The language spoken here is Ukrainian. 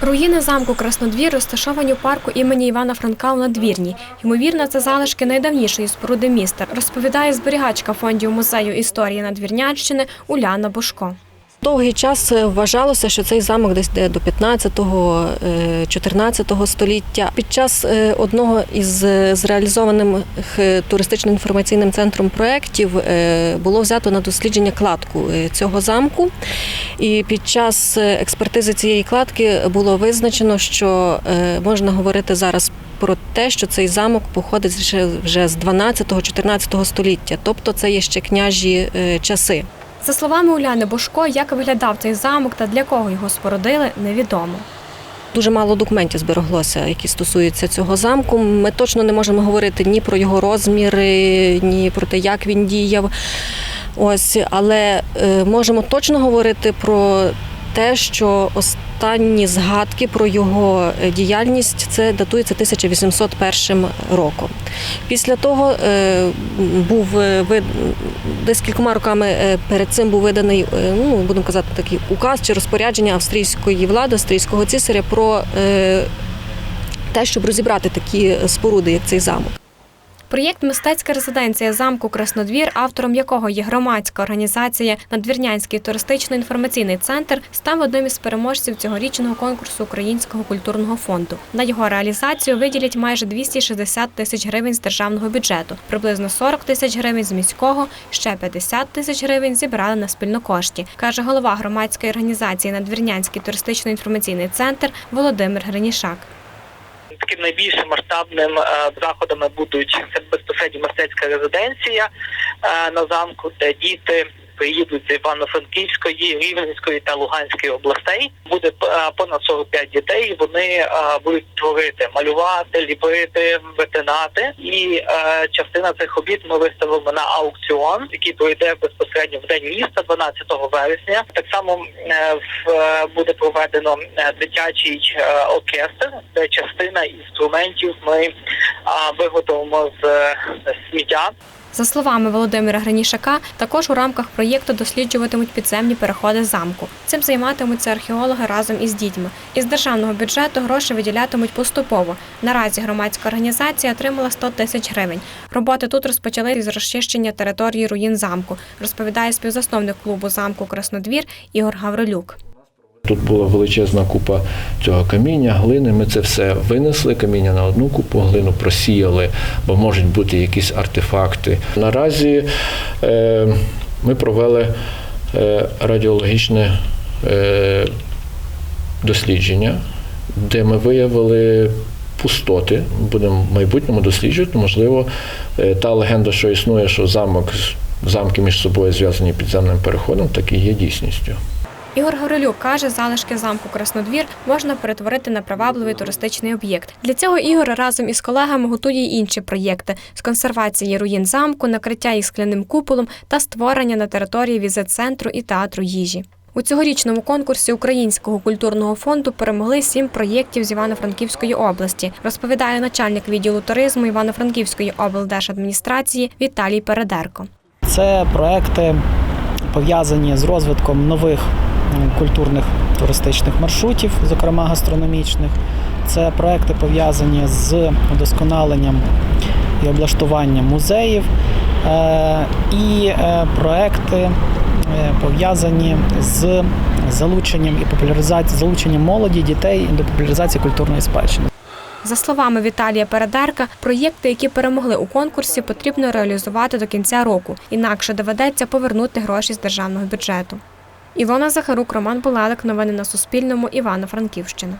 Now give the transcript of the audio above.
Руїни замку Краснодвір розташовані у парку імені Івана Франка у Надвірні. Ймовірно, це залишки найдавнішої споруди міста, розповідає зберігачка фондів музею історії Надвірнянщини Уляна Бошко. Довгий час е, вважалося, що цей замок десь йде до 15-го, е, 14-го століття. Під час е, одного із зреалізованих туристично-інформаційним центром проєктів було взято на дослідження кладку цього замку. І під час експертизи цієї кладки було визначено, що можна говорити зараз про те, що цей замок походить вже з 12-14 століття, тобто це є ще княжі часи. За словами Уляни Бошко, як виглядав цей замок та для кого його спорудили, невідомо. Дуже мало документів збереглося, які стосуються цього замку. Ми точно не можемо говорити ні про його розміри, ні про те, як він діяв. Ось, але е, можемо точно говорити про те, що останні згадки про його е, діяльність це датується 1801 роком. Після того е, був е, десь кількома роками перед цим був виданий, ну будемо казати, такий указ чи розпорядження австрійської влади, австрійського цісаря про те, щоб розібрати такі споруди, як цей замок. Проєкт Мистецька резиденція замку Краснодвір, автором якого є громадська організація Надвірнянський туристично-інформаційний центр, став одним із переможців цьогорічного конкурсу Українського культурного фонду. На його реалізацію виділять майже 260 тисяч гривень з державного бюджету, приблизно 40 тисяч гривень з міського, ще 50 тисяч гривень зібрали на спільнокошті, каже голова громадської організації Надвірнянський туристично-інформаційний центр Володимир Гринішак. Таким найбільш масштабним е, заходами будуть безпосередньо мистецька резиденція е, на замку, де діти приїдуть з Івано-Франківської, Рівненської та Луганської областей. Буде е, понад 45 дітей. Вони е, будуть творити, малювати, ліпити, витинати. І е, частина цих робіт ми виставимо на аукціон, який пройде безпосередньо в день міста, 12 вересня. Так само буде проведено дитячий оркестр, де частина інструментів ми виготовимо з сміття. За словами Володимира Гранішака, також у рамках проєкту досліджуватимуть підземні переходи замку. Цим займатимуться археологи разом із дітьми. Із державного бюджету гроші виділятимуть поступово. Наразі громадська організація отримала 100 тисяч гривень. Роботи тут розпочали із розчищення території руїн замку, розповідає співзасновник клубу замку Краснодвір Ігор Гаврилюк. Тут була величезна купа цього каміння, глини. Ми це все винесли, каміння на одну купу, глину просіяли, бо можуть бути якісь артефакти. Наразі е, ми провели е, радіологічне е, дослідження, де ми виявили пустоти. Будемо в майбутньому досліджувати. Можливо, е, та легенда, що існує, що замок, замки між собою зв'язані підземним переходом, так і є дійсністю. Ігор Горелюк каже, залишки замку Краснодвір можна перетворити на привабливий туристичний об'єкт. Для цього Ігор разом із колегами готує й інші проєкти з консервації руїн замку, накриття їх скляним куполом та створення на території візит-центру і театру їжі. У цьогорічному конкурсі Українського культурного фонду перемогли сім проєктів з Івано-Франківської області, розповідає начальник відділу туризму Івано-Франківської облдержадміністрації Віталій Передерко. Це проекти пов'язані з розвитком нових культурних туристичних маршрутів, зокрема гастрономічних. Це проекти пов'язані з удосконаленням і облаштуванням музеїв, е, і е, проекти е, пов'язані з залученням і популяризацією залученням молоді, дітей до популяризації культурної спадщини. За словами Віталія Передерка, проєкти, які перемогли у конкурсі, потрібно реалізувати до кінця року, інакше доведеться повернути гроші з державного бюджету. Ілона Захарук, Роман Булалик. Новини на Суспільному. Івано-Франківщина.